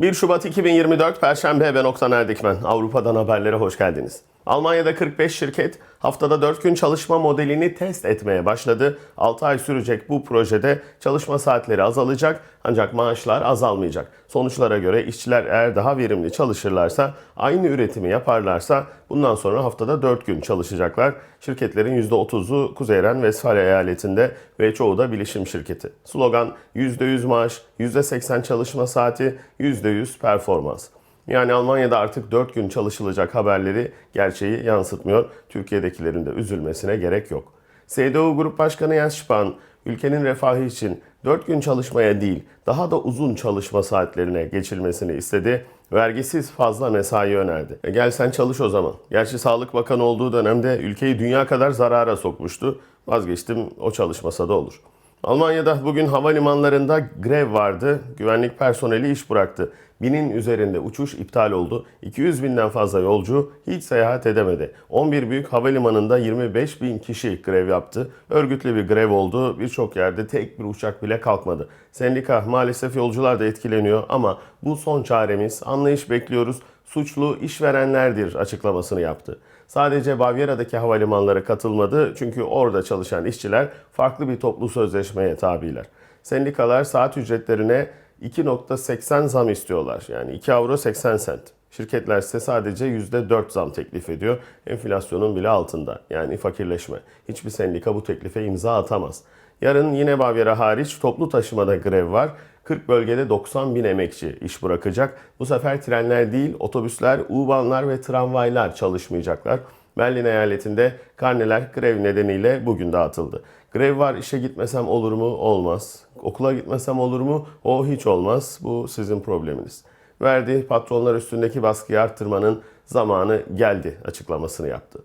1 Şubat 2024 Perşembe ben Oktan Erdikmen. Avrupa'dan haberlere hoş geldiniz. Almanya'da 45 şirket haftada 4 gün çalışma modelini test etmeye başladı. 6 ay sürecek bu projede çalışma saatleri azalacak ancak maaşlar azalmayacak. Sonuçlara göre işçiler eğer daha verimli çalışırlarsa, aynı üretimi yaparlarsa bundan sonra haftada 4 gün çalışacaklar. Şirketlerin %30'u Kuzeyren Westfalia eyaletinde ve çoğu da bilişim şirketi. Slogan %100 maaş, %80 çalışma saati, %100 performans. Yani Almanya'da artık 4 gün çalışılacak haberleri gerçeği yansıtmıyor. Türkiye'dekilerin de üzülmesine gerek yok. CDU Grup Başkanı Jens Spahn, ülkenin refahı için 4 gün çalışmaya değil, daha da uzun çalışma saatlerine geçilmesini istedi. Vergisiz fazla mesai önerdi. E gel sen çalış o zaman. Gerçi Sağlık Bakanı olduğu dönemde ülkeyi dünya kadar zarara sokmuştu. Vazgeçtim o çalışmasa da olur. Almanya'da bugün havalimanlarında grev vardı. Güvenlik personeli iş bıraktı. Binin üzerinde uçuş iptal oldu. 200 binden fazla yolcu hiç seyahat edemedi. 11 büyük havalimanında 25 bin kişi grev yaptı. Örgütlü bir grev oldu. Birçok yerde tek bir uçak bile kalkmadı. Sendika maalesef yolcular da etkileniyor ama bu son çaremiz. Anlayış bekliyoruz. Suçlu işverenlerdir açıklamasını yaptı. Sadece Bavyera'daki havalimanları katılmadı çünkü orada çalışan işçiler farklı bir toplu sözleşmeye tabiler. Sendikalar saat ücretlerine 2.80 zam istiyorlar. Yani 2 avro 80 sent. Şirketler ise sadece %4 zam teklif ediyor. Enflasyonun bile altında. Yani fakirleşme. Hiçbir sendika bu teklife imza atamaz. Yarın yine Bavyera hariç toplu taşımada grev var. 40 bölgede 90 bin emekçi iş bırakacak. Bu sefer trenler değil, otobüsler, U-Bahnlar ve tramvaylar çalışmayacaklar. Berlin eyaletinde karneler grev nedeniyle bugün dağıtıldı. Grev var işe gitmesem olur mu? Olmaz. Okula gitmesem olur mu? O hiç olmaz. Bu sizin probleminiz. Verdi patronlar üstündeki baskıyı arttırmanın zamanı geldi açıklamasını yaptı.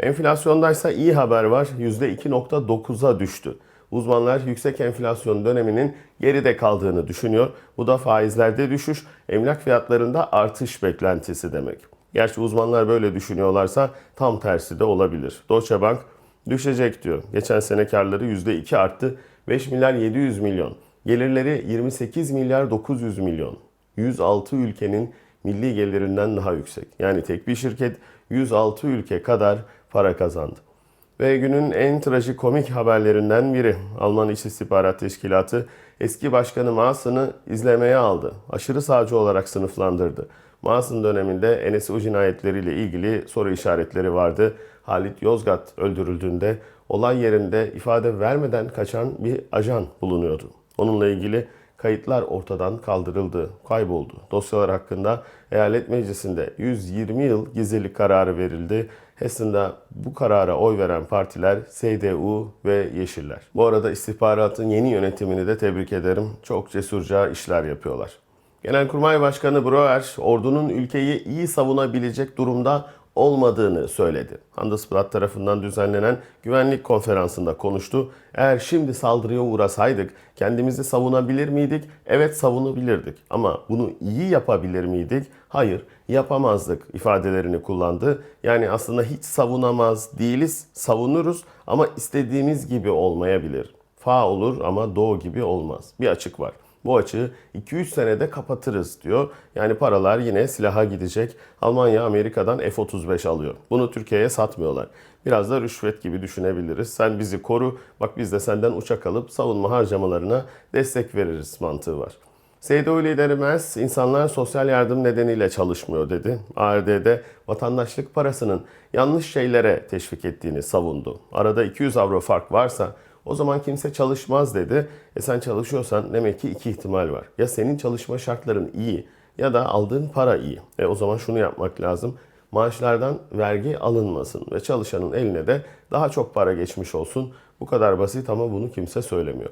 Enflasyondaysa iyi haber var. %2.9'a düştü. Uzmanlar yüksek enflasyon döneminin geride kaldığını düşünüyor. Bu da faizlerde düşüş, emlak fiyatlarında artış beklentisi demek. Gerçi uzmanlar böyle düşünüyorlarsa tam tersi de olabilir. Deutsche Bank düşecek diyor. Geçen sene karları %2 arttı. 5 milyar 700 milyon. Gelirleri 28 milyar 900 milyon. 106 ülkenin milli gelirinden daha yüksek. Yani tek bir şirket 106 ülke kadar para kazandı. Ve günün en trajikomik haberlerinden biri. Alman İç İstihbarat Teşkilatı eski başkanı Maasen'ı izlemeye aldı. Aşırı sağcı olarak sınıflandırdı. Maasen döneminde NSU cinayetleriyle ilgili soru işaretleri vardı. Halit Yozgat öldürüldüğünde olay yerinde ifade vermeden kaçan bir ajan bulunuyordu. Onunla ilgili kayıtlar ortadan kaldırıldı, kayboldu. Dosyalar hakkında eyalet meclisinde 120 yıl gizlilik kararı verildi. Hessen'da bu karara oy veren partiler CDU ve Yeşiller. Bu arada istihbaratın yeni yönetimini de tebrik ederim. Çok cesurca işler yapıyorlar. Genelkurmay Başkanı Broer, ordunun ülkeyi iyi savunabilecek durumda olmadığını söyledi. Handelsblatt tarafından düzenlenen güvenlik konferansında konuştu. Eğer şimdi saldırıya uğrasaydık kendimizi savunabilir miydik? Evet savunabilirdik. Ama bunu iyi yapabilir miydik? Hayır yapamazdık ifadelerini kullandı. Yani aslında hiç savunamaz değiliz, savunuruz ama istediğimiz gibi olmayabilir. Fa olur ama doğu gibi olmaz. Bir açık var. Bu açığı 2-3 senede kapatırız diyor. Yani paralar yine silaha gidecek. Almanya Amerika'dan F-35 alıyor. Bunu Türkiye'ye satmıyorlar. Biraz da rüşvet gibi düşünebiliriz. Sen bizi koru, bak biz de senden uçak alıp savunma harcamalarına destek veririz mantığı var. CDU lideri Merz, insanlar sosyal yardım nedeniyle çalışmıyor dedi. ARD'de vatandaşlık parasının yanlış şeylere teşvik ettiğini savundu. Arada 200 avro fark varsa o zaman kimse çalışmaz dedi. E sen çalışıyorsan demek ki iki ihtimal var. Ya senin çalışma şartların iyi ya da aldığın para iyi. E o zaman şunu yapmak lazım. Maaşlardan vergi alınmasın ve çalışanın eline de daha çok para geçmiş olsun. Bu kadar basit ama bunu kimse söylemiyor.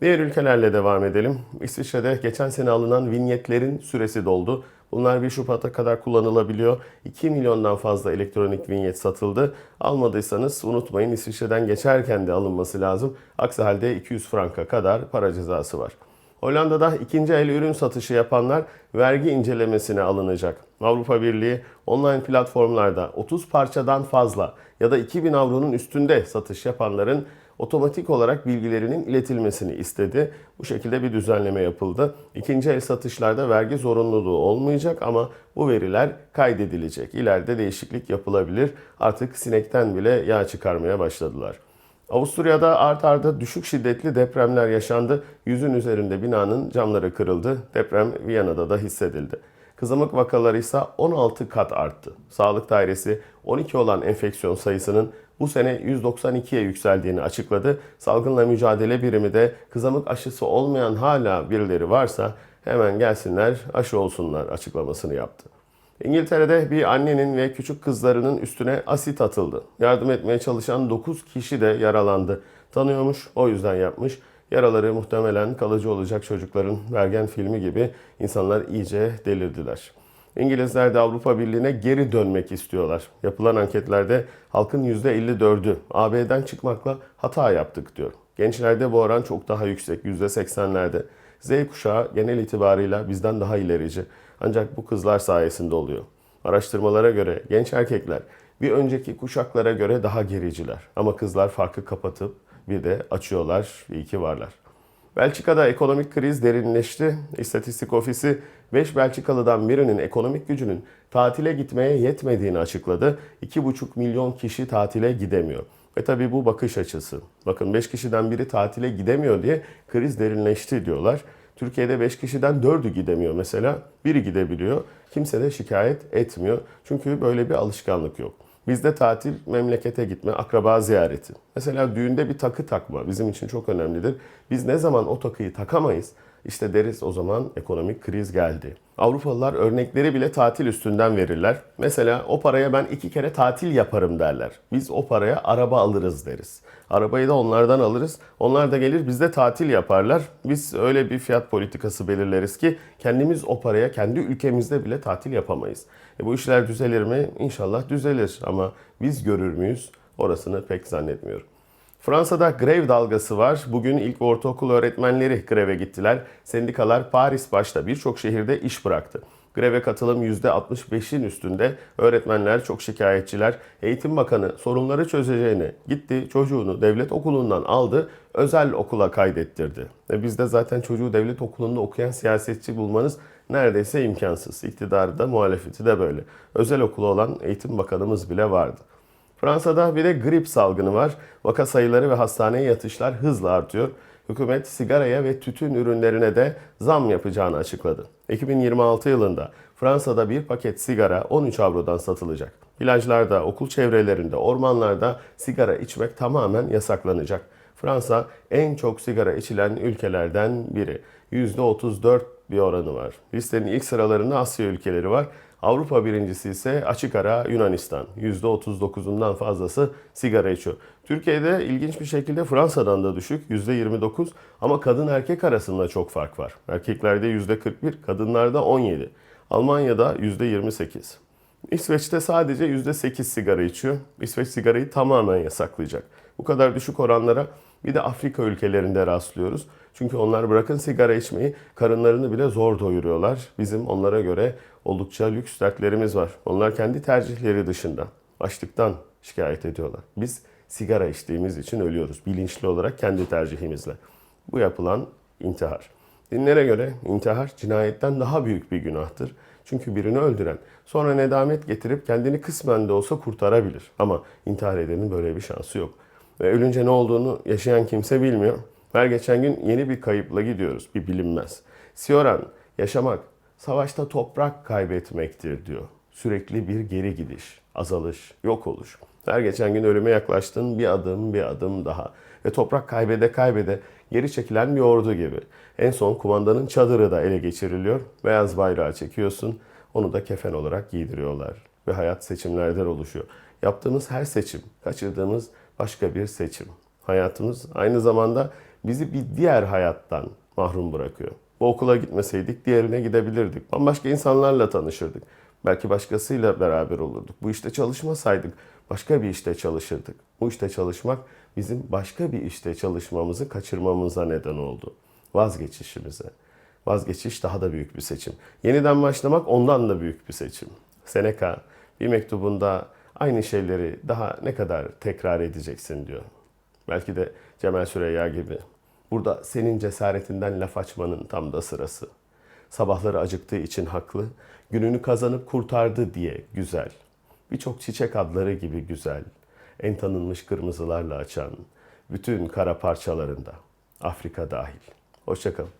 Diğer ülkelerle devam edelim. İsviçre'de geçen sene alınan vinyetlerin süresi doldu. Bunlar 1 Şubat'a kadar kullanılabiliyor. 2 milyondan fazla elektronik vinyet satıldı. Almadıysanız unutmayın İsviçre'den geçerken de alınması lazım. Aksi halde 200 franka kadar para cezası var. Hollanda'da ikinci el ürün satışı yapanlar vergi incelemesine alınacak. Avrupa Birliği online platformlarda 30 parçadan fazla ya da 2000 avronun üstünde satış yapanların otomatik olarak bilgilerinin iletilmesini istedi. Bu şekilde bir düzenleme yapıldı. İkinci el satışlarda vergi zorunluluğu olmayacak ama bu veriler kaydedilecek. İleride değişiklik yapılabilir. Artık sinekten bile yağ çıkarmaya başladılar. Avusturya'da art arda düşük şiddetli depremler yaşandı. Yüzün üzerinde binanın camları kırıldı. Deprem Viyana'da da hissedildi. Kızamık vakaları ise 16 kat arttı. Sağlık dairesi 12 olan enfeksiyon sayısının bu sene 192'ye yükseldiğini açıkladı. Salgınla mücadele birimi de kızamık aşısı olmayan hala birileri varsa hemen gelsinler aşı olsunlar açıklamasını yaptı. İngiltere'de bir annenin ve küçük kızlarının üstüne asit atıldı. Yardım etmeye çalışan 9 kişi de yaralandı. Tanıyormuş, o yüzden yapmış. Yaraları muhtemelen kalıcı olacak çocukların Bergen filmi gibi insanlar iyice delirdiler. İngilizler de Avrupa Birliği'ne geri dönmek istiyorlar. Yapılan anketlerde halkın %54'ü AB'den çıkmakla hata yaptık diyor. Gençlerde bu oran çok daha yüksek, %80'lerde. Z kuşağı genel itibarıyla bizden daha ilerici. Ancak bu kızlar sayesinde oluyor. Araştırmalara göre genç erkekler bir önceki kuşaklara göre daha gericiler. Ama kızlar farkı kapatıp bir de açıyorlar. İyi ki varlar. Belçika'da ekonomik kriz derinleşti. İstatistik ofisi 5 Belçikalı'dan birinin ekonomik gücünün tatile gitmeye yetmediğini açıkladı. 2,5 milyon kişi tatile gidemiyor. Ve tabii bu bakış açısı. Bakın 5 kişiden biri tatile gidemiyor diye kriz derinleşti diyorlar. Türkiye'de 5 kişiden 4'ü gidemiyor mesela. Biri gidebiliyor. Kimse de şikayet etmiyor. Çünkü böyle bir alışkanlık yok. Bizde tatil memlekete gitme, akraba ziyareti. Mesela düğünde bir takı takma bizim için çok önemlidir. Biz ne zaman o takıyı takamayız işte deriz o zaman ekonomik kriz geldi. Avrupalılar örnekleri bile tatil üstünden verirler. Mesela o paraya ben iki kere tatil yaparım derler. Biz o paraya araba alırız deriz. Arabayı da onlardan alırız. Onlar da gelir bizde tatil yaparlar. Biz öyle bir fiyat politikası belirleriz ki kendimiz o paraya kendi ülkemizde bile tatil yapamayız. E bu işler düzelir mi? İnşallah düzelir ama biz görür müyüz? Orasını pek zannetmiyorum. Fransa'da grev dalgası var. Bugün ilk ortaokul öğretmenleri greve gittiler. Sendikalar Paris başta birçok şehirde iş bıraktı. Greve katılım %65'in üstünde. Öğretmenler çok şikayetçiler. Eğitim Bakanı sorunları çözeceğini gitti çocuğunu devlet okulundan aldı özel okula kaydettirdi. E bizde zaten çocuğu devlet okulunda okuyan siyasetçi bulmanız neredeyse imkansız. İktidarı da muhalefeti de böyle. Özel okulu olan eğitim bakanımız bile vardı. Fransa'da bir de grip salgını var. Vaka sayıları ve hastaneye yatışlar hızla artıyor. Hükümet sigaraya ve tütün ürünlerine de zam yapacağını açıkladı. 2026 yılında Fransa'da bir paket sigara 13 avrodan satılacak. Plajlarda, okul çevrelerinde, ormanlarda sigara içmek tamamen yasaklanacak. Fransa en çok sigara içilen ülkelerden biri. %34 bir oranı var. Listenin ilk sıralarında Asya ülkeleri var. Avrupa birincisi ise açık ara Yunanistan. %39'undan fazlası sigara içiyor. Türkiye'de ilginç bir şekilde Fransa'dan da düşük %29 ama kadın erkek arasında çok fark var. Erkeklerde %41, kadınlarda 17. Almanya'da %28. İsveç'te sadece %8 sigara içiyor. İsveç sigarayı tamamen yasaklayacak. Bu kadar düşük oranlara bir de Afrika ülkelerinde rastlıyoruz. Çünkü onlar bırakın sigara içmeyi, karınlarını bile zor doyuruyorlar. Bizim onlara göre oldukça lüks dertlerimiz var. Onlar kendi tercihleri dışında açlıktan şikayet ediyorlar. Biz sigara içtiğimiz için ölüyoruz. Bilinçli olarak kendi tercihimizle. Bu yapılan intihar. Dinlere göre intihar cinayetten daha büyük bir günahtır. Çünkü birini öldüren sonra nedamet getirip kendini kısmen de olsa kurtarabilir. Ama intihar edenin böyle bir şansı yok. Ve ölünce ne olduğunu yaşayan kimse bilmiyor. Her geçen gün yeni bir kayıpla gidiyoruz. Bir bilinmez. Sioran, yaşamak, savaşta toprak kaybetmektir diyor. Sürekli bir geri gidiş, azalış, yok oluş. Her geçen gün ölüme yaklaştın bir adım bir adım daha. Ve toprak kaybede kaybede geri çekilen bir ordu gibi. En son kumandanın çadırı da ele geçiriliyor. Beyaz bayrağı çekiyorsun. Onu da kefen olarak giydiriyorlar. Ve hayat seçimlerden oluşuyor. Yaptığımız her seçim, kaçırdığımız başka bir seçim. Hayatımız aynı zamanda bizi bir diğer hayattan mahrum bırakıyor. Bu okula gitmeseydik diğerine gidebilirdik. Bambaşka insanlarla tanışırdık. Belki başkasıyla beraber olurduk. Bu işte çalışmasaydık başka bir işte çalışırdık. Bu işte çalışmak bizim başka bir işte çalışmamızı kaçırmamıza neden oldu. Vazgeçişimize. Vazgeçiş daha da büyük bir seçim. Yeniden başlamak ondan da büyük bir seçim. Seneca bir mektubunda aynı şeyleri daha ne kadar tekrar edeceksin diyor. Belki de Cemal Süreyya gibi. Burada senin cesaretinden laf açmanın tam da sırası. Sabahları acıktığı için haklı, gününü kazanıp kurtardı diye güzel. Birçok çiçek adları gibi güzel. En tanınmış kırmızılarla açan, bütün kara parçalarında. Afrika dahil. Hoşçakalın.